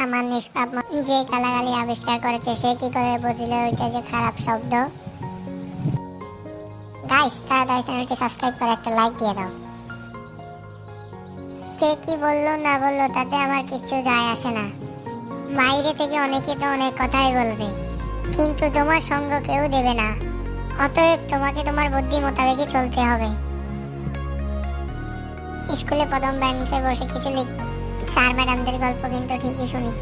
আমার নিষ্পাপ যে গালাগালি আবিষ্কার করেছে, সে কি করে বুঝলো ওইটা যে খারাপ শব্দ? গাইস তাড়াতাড়ি চ্যানেলটি সাবস্ক্রাইব করে একটা লাইক দিয়ে দাও। কে কি বলল না বলল তাতে আমার কিচ্ছু যায় আসে না। বাইরে থেকে অনেকে তো অনেক কথাই বলবে, কিন্তু তোমার সঙ্গ কেউ দেবে না। অতএব তোমাকে তোমার বুদ্ধি মোতাবেকই চলতে হবে। স্কুলে প্রথম বেঞ্চে বসে কিছু লিখ স্যার ম্যাডামদের গল্প কিন্তু ঠিকই শুনি।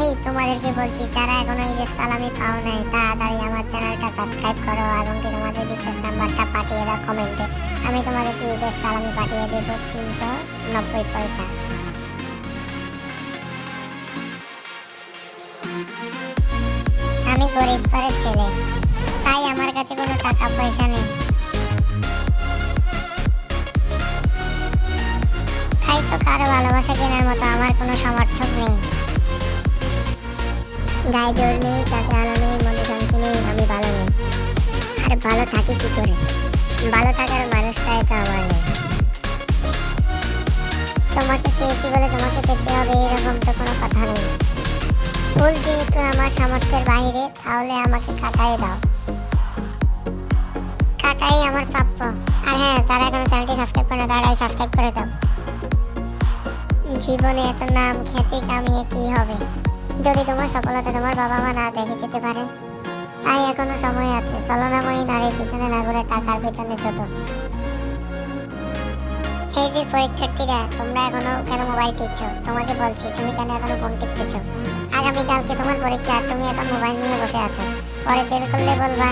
এই তোমাদেরকে বলছি, যারা এখনও ঈদের সালামি পাও নাই, তাড়াতাড়ি আমার চ্যানেলটা সাবস্ক্রাইব করো এবং কি তোমাদের বিকাশ নাম্বারটা পাঠিয়ে দাও কমেন্টে। আমি তোমাদেরকে ঈদের সালামি পাঠিয়ে দেবো তিনশো নব্বই পয়সা। আমি গরিব ঘরের ছেলে, তাই আমার কাছে কোনো টাকা পয়সা নেই। তো কারও ভালোবাসা কেনার মতো আমার কোনো সমর্থক নেই। গায়ে জোর নেই চাষে আলো নেই মনে শান্তি নেই, আমি ভালো নেই। আর ভালো থাকি কি করে? ভালো থাকার মানুষটাই তো আমার নেই। তোমাকে চেয়েছি বলে তোমাকে পেতে হবে এরকম তো কোনো কথা নেই। ভুল যেহেতু আমার সামর্থ্যের বাইরে, তাহলে আমাকে কাটাই দাও। কাটাই আমার প্রাপ্য। আর হ্যাঁ তারা এখনও চ্যানেলটি সাবস্ক্রাইব করে না, তারাই সাবস্ক্রাইব করে দাও। জীবনে এত নাম খ্যাতি কামিয়ে কি হবে? যদি তোমার সফলতা তোমার বাবা মা না দেখে যেতে পারে? তাই এখনও সময় আছে। চলনাময়ী নারীর পিছনে না ঘুরে টাকার পিছনে ছোট। এই যে পরীক্ষার্থীরা, তোমরা এখনও কেন মোবাইল টিপছো? তোমাকে বলছি, তুমি কেন এখনও ফোন টিপতেছো? আগামীকালকে তোমার পরীক্ষা তুমি এখন মোবাইল নিয়ে বসে আছো। পরে ফেল করলে বলবা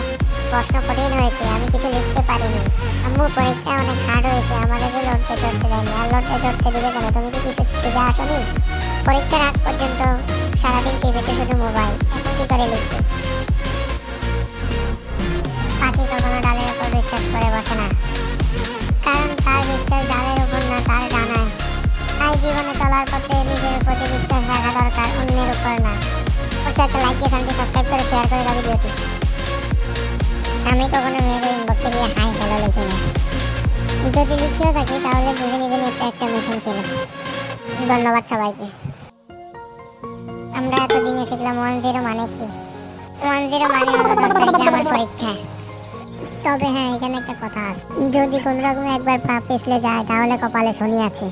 প্রশ্ন কঠিন হয়েছে আমি কিছু লিখতে পারিনি। আম্মু, পরীক্ষা অনেক হার্ড হয়েছে, আমাদের যে লড়তে চড়তে দেয়নি আর লড়তে চড়তে দিবে কেন? তুমি কি কিছু শিখে আসনি? পরীক্ষার আগ পর্যন্ত সারাদিন টিভিতে শুধু মোবাইল এখন কি করে লিখবে? পাখি কখনো ডালের উপর বিশ্বাস করে বসে না। কারণ তার বিশ্বাস ডালের উপর না, তার ডানায়। তাই জীবনে চলার পথে নিজের প্রতি বিশ্বাস রাখা দরকার, অন্যের উপর না। অবশ্যই একটা লাইক দিয়ে চ্যানেলটি সাবস্ক্রাইব করে শেয়ার করে দাও ভিডিওটি আমি কখনো মেয়েদের ইনবক্সে গিয়ে হাই হ্যালো লিখি না যদি লিখেও থাকি, তাহলে বুঝে নেবেন এটা একটা মিশন ছিল। ধন্যবাদ সবাইকে। আমরা এতদিনে শিখলাম ওয়ান জিরো মানে কি? ওয়ান জিরো মানে হলো দশ তারিখে আমার পরীক্ষা। তবে হ্যাঁ এখানে একটা কথা আছে। যদি কোনো রকম একবার পা পিছলে যায়, তাহলে কপালে শনি আছে।